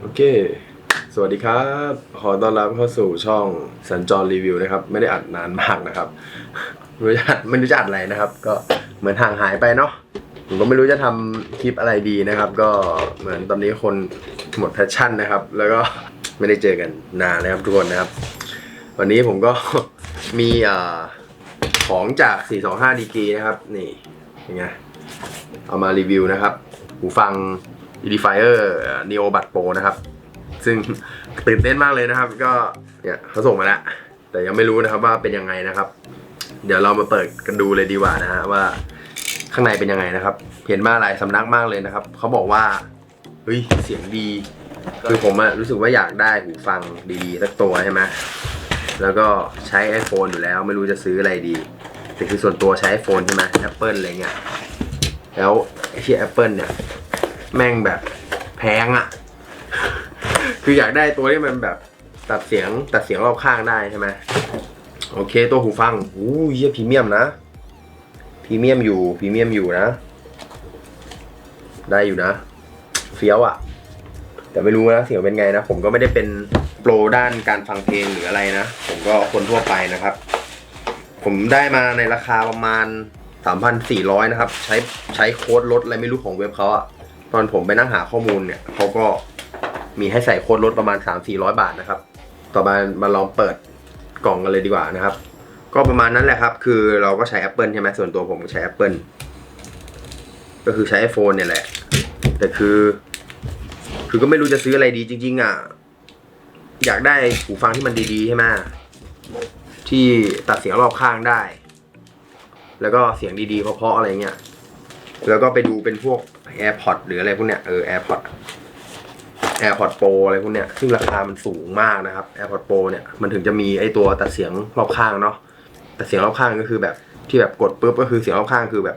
โอเค สวัสดีครับ ขอต้อนรับเข้าสู่ช่องสัญจรรีวิวนะครับ ไม่ได้อัดนานมากนะครับ ไม่รู้จะอัดไม่รู้จะอัดอะไรนะครับ ก็เหมือนห่างหายไปเนาะ ผมก็ไม่รู้จะทำคลิปอะไรดีนะครับ ก็เหมือนตอนนี้คนหมดแพชชั่นนะครับ แล้วก็ ไม่ได้เจอกันนานนะครับทุกคนนะครับ วันนี้ผมก็ มีเอ่อของจาก 425ดีกรีนะครับ นี่ยังไง เอามารีวิวนะครับ หูฟัง Edifier Neo Bud Pro นะครับ ซึ่งตื่นเต้นมากเลยนะครับ ก็เนี่ยเขาส่งมาแล้ว แต่ยังไม่รู้นะครับว่าเป็นยังไงนะครับ เดี๋ยวเรามาเปิดกันดูเลยดีกว่านะฮะว่าข้างในเป็นยังไงนะครับ เห็นมาหลายสำนักมากเลยนะครับ เขาบอกว่าเฮ้ยเสียงดี คือผมอะรู้สึกว่าอยากได้หูฟังดีๆสักตัวใช่ไหมแล้วก็ใช้ iPhone อยู่แล้วไม่รู้จะซื้ออะไรดี แต่คือส่วนตัวใช้ iPhone ใช่ไหม Apple อะไรเงี้ย แล้วไอ้ที่ Apple เนี่ย แม่งแบบแพงอะคืออยากได้ตัวที่มันแบบตัดเสียงตัดเสียงรอบข้างได้ใช่ไหมโอเค ตัวหูฟังอู้ยเยี่ยพรีเมียมนะพรีเมียมอยู่พรีเมียมอยู่นะ ได้อยู่นะเฟี้ยวอะแต่ไม่รู้นะเสียงเป็นไงนะ ผมก็ไม่ได้เป็นโปรด้านการฟังเพลงหรืออะไรนะ ผมก็คนทั่วไปนะครับ ผมได้มาในราคาประมาณ 3,400 นะครับ ใช้ใช้โค้ดลดอะไรไม่รู้ของเว็บเขาอะ ตอนผมไปนั่งหาข้อมูลเนี่ยเขาก็มีให้ใส่โค้ดลดประมาณ 3-400 บาทนะครับ ต่อมามาลองเปิดกล่องกันเลยดีกว่านะครับ ก็ประมาณนั้นแหละครับ คือเราก็ใช้ Apple ใช่ไหมส่วนตัวผมใช้ Apple ก็คือใช้ iPhone เนี่ยแหละ แต่คือ คือก็ไม่รู้จะซื้ออะไรดีจริง ๆ อะ อยากได้หูฟังที่มันดีๆใช่ไหมที่ตัดเสียงรอบข้างได้ แล้วก็เสียงดีๆเพราะๆอะไรเงี้ย แล้วก็ไปดูเป็นพวก AirPods หรืออะไรพวกเนี้ยเออ AirPods AirPods Pro อะไรพวกเนี้ยซึ่งราคามันสูงมากนะครับ AirPods Pro เนี่ยมันถึงจะมีไอตัวตัดเสียงรอบข้างเนาะแต่เสียงรอบข้างก็คือแบบที่แบบกดปุ๊บก็คือเสียงรอบข้างคือแบบ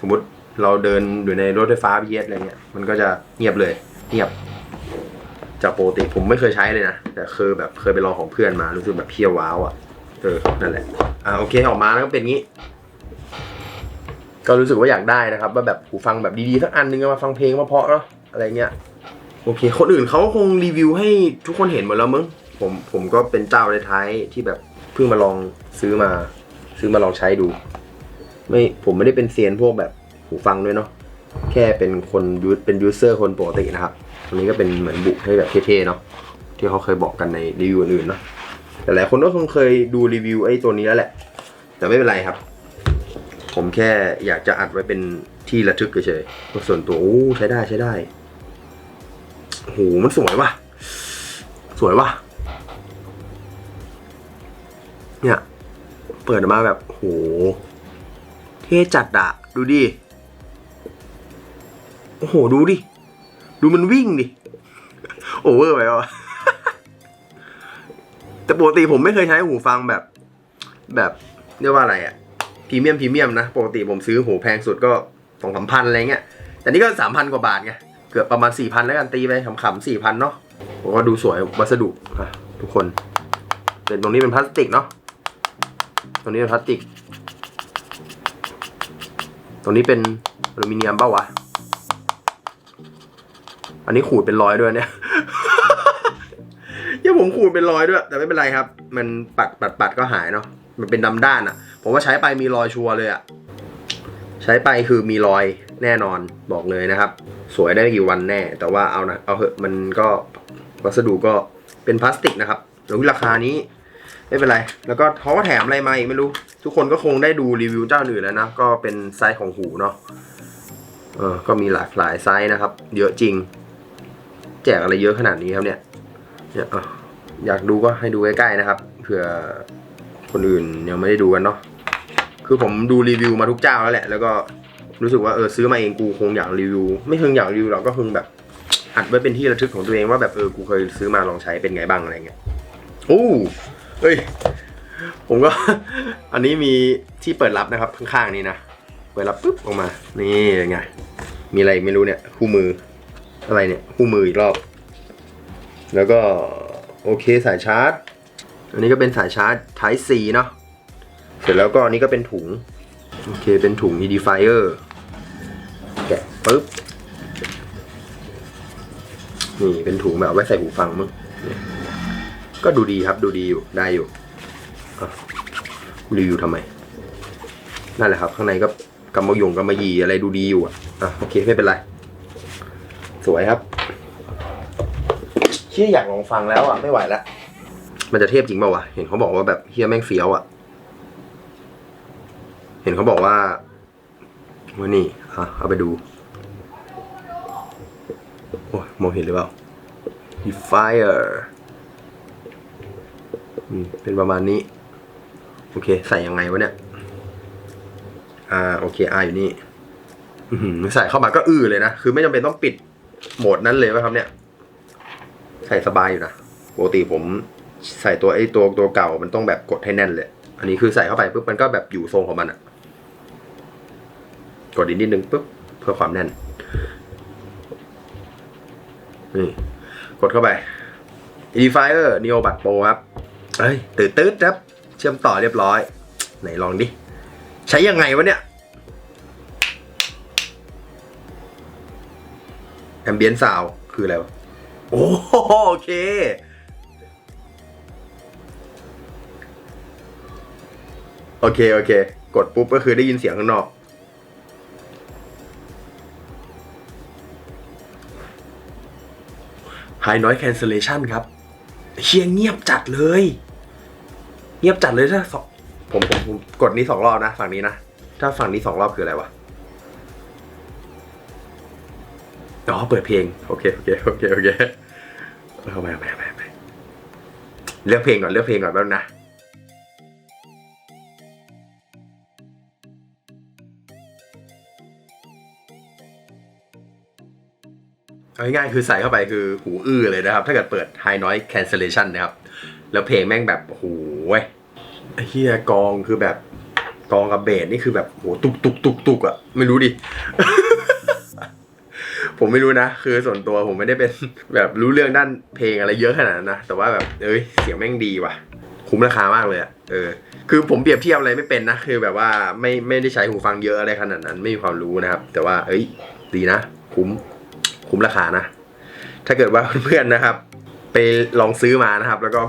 สมมติเราเดินอยู่ในรถไฟฟ้า BTS อะไรเงี้ยมันก็จะเงียบเลยเงียบ จากปกติผมไม่เคยใช้เลยนะแต่เคยแบบเคยไปลองของเพื่อนมารู้สึกแบบเพี้ยวว้าวอะเออนั่นแหละอ่าโอเคออกมาแล้วก็เป็นงี้ ก็รู้สึกว่าอยากได้นะครับ ว่าแบบหูฟังแบบดีๆสักอันนึงเอามาฟังเพลงมาเพราะๆเนาะอะไรเงี้ยโอเค คนอื่นเขาคงรีวิวให้ทุกคนเห็นหมดแล้วมั้งผมผมก็เป็นเจ้าในท้ายที่แบบเพิ่งมาลองซื้อมา ซื้อมาลองใช้ดู ไม่ผมไม่ได้เป็นเซียนพวกแบบหูฟังด้วยเนาะแค่เป็นคนยูเป็นยูเซอร์คนปกตินะครับอันนี้ก็เป็นเหมือนบุกให้แบบเท่ๆเนาะที่เขาเคยบอกกันในรีวิวอื่นๆเนาะแต่หลายคนก็คงเคยดูรีวิวไอ้ตัวนี้แล้วแหละ แต่ไม่เป็นไรครับ ผมแค่อยากจะอัดไว้เป็นที่ระทึกเฉยๆก็ส่วนตัวโอ้ใช้ได้ใช้ได้โอ้โหมันสวยว่ะ สวยว่ะ เนี่ย เปิดออกมาแบบโห เท่จัดอะดูดิ โอ้โห ดูดิ ดูมันวิ่งดิ โอเวอร์ไปวะแต่ปกติผมไม่เคยใช้หูฟังแบบ แบบเรียกว่าอะไรอะ พรีเมียมพรีเมียมนะ ปกติผมซื้อหูแพงสุดก็สองสามพันอะไรเงี้ย แต่นี่ก็สามพันกว่าบาทไง เกือบประมาณสี่พันแล้วกันตีไปขำๆสี่พันเนาะผมก็ดูสวยวัสดุอะทุกคน เป็นตรงนี้เป็นพลาสติกเนาะ ตรงนี้เป็นพลาสติก ตรงนี้เป็นอลูมิเนียมเปล่าวะ อันนี้ขูดเป็นรอยด้วยเนี่ยยังผมขูดเป็นรอยด้วย แต่ไม่เป็นไรครับ มันปัดปัดปัดก็หายเนาะ มันเป็นดำด้านอะ่ะ ผมว่าใช้ไปมีรอยชัวร์เลยอะใช้ไปคือมีรอยแน่นอนบอกเลยนะครับ สวยได้กี่วันแน่ แต่ว่าเอานะเอาเหอะมันก็วัสดุก็เป็นพลาสติกนะครับแล้วราคานี้ไม่เป็นไร แล้วก็เขาก็แถมอะไรมาอีกไม่รู้ ทุกคนก็คงได้ดูรีวิวเจ้าอื่นแล้วนะ ก็เป็นไซส์ของหูเนาะเออก็มีหลากหลายไซส์นะครับ เยอะจริง แจกอะไรเยอะขนาดนี้ครับเนี่ยเนี่ยอยากดูก็ให้ดูใกล้ๆนะครับเผื่อคนอื่นยังไม่ได้ดูกันเนาะ คือผมดูรีวิวมาทุกเจ้าแล้วแหละ แล้วก็รู้สึกว่าเออซื้อมาเองกูคงอยากรีวิว ไม่เชิงอยากรีวิวหรอกก็คือแบบอัดไว้เป็นที่ระทึกของตัวเองว่าแบบเออกูเคยซื้อมาลองใช้เป็นไงบ้างอะไรเงี้ยอู้เฮ้ย ผมก็ อันนี้มีที่เปิดรับนะครับข้างๆนี้นะเปิดรับปุ๊บออกมา นี่ยังไงมีอะไรไม่รู้เนี่ย คู่มือ อะไรเนี่ย คู่มืออีกรอบ แล้วก็โอเคสายชาร์จ อันนี้ก็เป็นสายชาร์จ Type C เนาะ สร็จแล้วก็อันนี้ก็เป็นถุง โอเค เป็นถุง Edifier แกะปุ๊บ นี่เป็นถุงแบบไว้ใส่หูฟังมึงก็ดูดีครับดูดีอยู่ได้อยู่รีวิวทำไม นั่นแหละครับ ข้างในก็กำมะยงกำมะหยี่อะไรดูดีอยู่อะอะโอเคไม่เป็นไร สวยครับเชี่ยอยากลองฟังแล้วอะไม่ไหวแล้วมันจะเทพจริงเปล่าวะเห็นเขาบอกว่าแบบเฮียแม่งเฟี้ยวอะ ห็นเขาบอกว่าว่านี่อะเอาไปดู โอ้มองเห็นหรือเปล่า Fire อืมเป็นประมาณนี้ โอเค ใส่ยังไงวะเนี่ย อ่า โอเคอ่าอยู่นี่อใส่เข้ามาก็อื้อเลยนะ คือไม่จำเป็นต้องปิดโหมดนั้นเลยป่ะครับเนี่ย ใส่สบายอยู่นะ ปกติผมใส่ตัวไอ้ตัวตัวเก่ามันต้องแบบกดให้แน่นเลย อันนี้คือใส่เข้าไปปุ๊บมันก็แบบอยู่ทรงของมันอะ กดอีกนิดนึงปุ๊บเพื่อความแน่นนี่กดเข้าไป Edifier Neo b u d Pro ครับเฮ้ยตื่นตืดครับ เชื่อมต่อเรียบร้อย ไหนลองดิ ใช้ยังไงวะเนี่ยแอมเบียนซาวคืออะไรวะ โอ้โอเค โอเค โอเค กดปุ๊บก็คือได้ยินเสียงข้างนอก High Noise Cancellation ครับเชียงเงียบจัดเลย เงียบจัดเลยถ้าสองผมผมผมกดนี้สองรอบนะ ฝั่งนี้นะ ถ้าฝั่งนี้สองรอบคืออะไรวะอ๋อเปิดเพลง โอเค โอเค โอเค โอเคเอาไปเอาไปเอาไปเลือกเพลงก่อน เลือกเพลงก่อนแป๊บนึงนะ เอาง่ายๆคือใส่เข้าไปคือหูอื้อเลยนะครับ ถ้าเกิดเปิด High Noise Cancellation นะครับ แล้วเพลงแม่งแบบโอ้โหเว้ยไอ้เฮียกองคือแบบกองกับเบสนี่คือแบบโหตุกตุกตุกตุกอะไม่รู้ดิ ผมไม่รู้นะ คือส่วนตัวผมไม่ได้เป็นแบบรู้เรื่องด้านเพลงอะไรเยอะขนาดนั้นนะ แต่ว่าแบบเอ้ยเสียงแม่งดีว่ะ คุ้มราคามากเลยอะเออ คือผมเปรียบเทียบอะไรไม่เป็นนะ คือแบบว่าไม่ไม่ได้ใช้หูฟังเยอะอะไรขนาดนั้น ไม่มีความรู้นะครับ แต่ว่า เอ้ย ดีนะ คุ้ม คุ้มราคานะ ถ้าเกิดว่าเพื่อนๆนะครับ ไปลองซื้อมานะครับ แล้วก็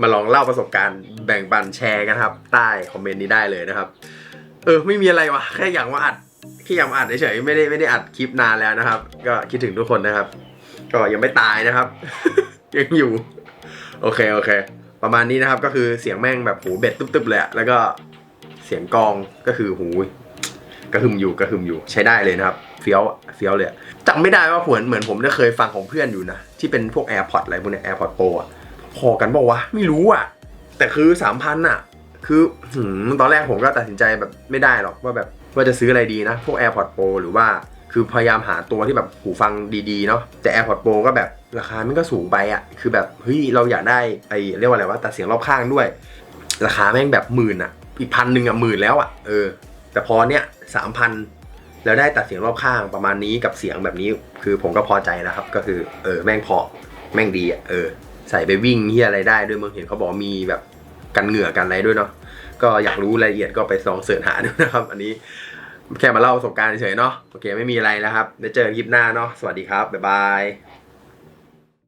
มาลองเล่าประสบการณ์แบ่งปันแชร์กันครับ ใต้คอมเมนต์นี้ได้เลยนะครับ เออ ไม่มีอะไรวะแค่อยากมาอัดแค่อยากมาอัดเฉยๆไม่ได้ไม่ได้อัดคลิปนานแล้วนะครับ ก็คิดถึงทุกคนนะครับ ก็ยังไม่ตายนะครับ ยังอยู่ โอเคโอเค ประมาณนี้นะครับ ก็คือเสียงแม่งแบบหูเบ็ดตึ๊บๆเลยอะแล้วก็เสียงกลองก็คือหูกระหึ่มอยู่กระหึ่มอยู่ใช้ได้เลยนะครับเฟี้ยวอะเฟี้ยวเลยจำไม่ได้ว่าเหมือนเหมือนผมได้เคยฟังของเพื่อนอยู่นะ ที่เป็นพวก AirPods อะไรพวกเนี้ย AirPods Pro อะพอกันบอกว่าไม่รู้อะแต่คือสามพันอะคือตอนแรกผมก็ตัดสินใจแบบไม่ได้หรอกว่าแบบว่าจะซื้ออะไรดีนะ พวก AirPods Pro หรือว่าคือพยายามหาตัวที่แบบหูฟังดีๆเนาะแต่ AirPods Pro ก็แบบราคามันก็สูงไปอะคือแบบเฮ้ยเราอยากได้ไอเรียกว่าอะไรว่าตัดเสียงรอบข้างด้วย ราคาแม่งแบบหมื่นอะอีกพันหนึ่งอะหมื่นแล้วอะเออ แต่พอเนี้ยสามพัน แล้วได้ตัดเสียงรอบข้างประมาณนี้กับเสียงแบบนี้ คือผมก็พอใจแล้วครับ ก็คือเออแม่งพอแม่งดีอะเออ ใส่ไปวิ่งเฮียอะไรได้ด้วยมึงเห็นเขาบอกมีแบบกันเหงื่อกันอะไรด้วยเนาะก็อยากรู้รายละเอียดก็ไปลองเสิร์ชหาดูนะครับ อันนี้แค่มาเล่าประสบการณ์เฉยๆเนาะโอเคไม่มีอะไรแล้วครับเดี๋ยวเจอกันคลิปหน้าเนาะสวัสดีครับบ๊ายบาย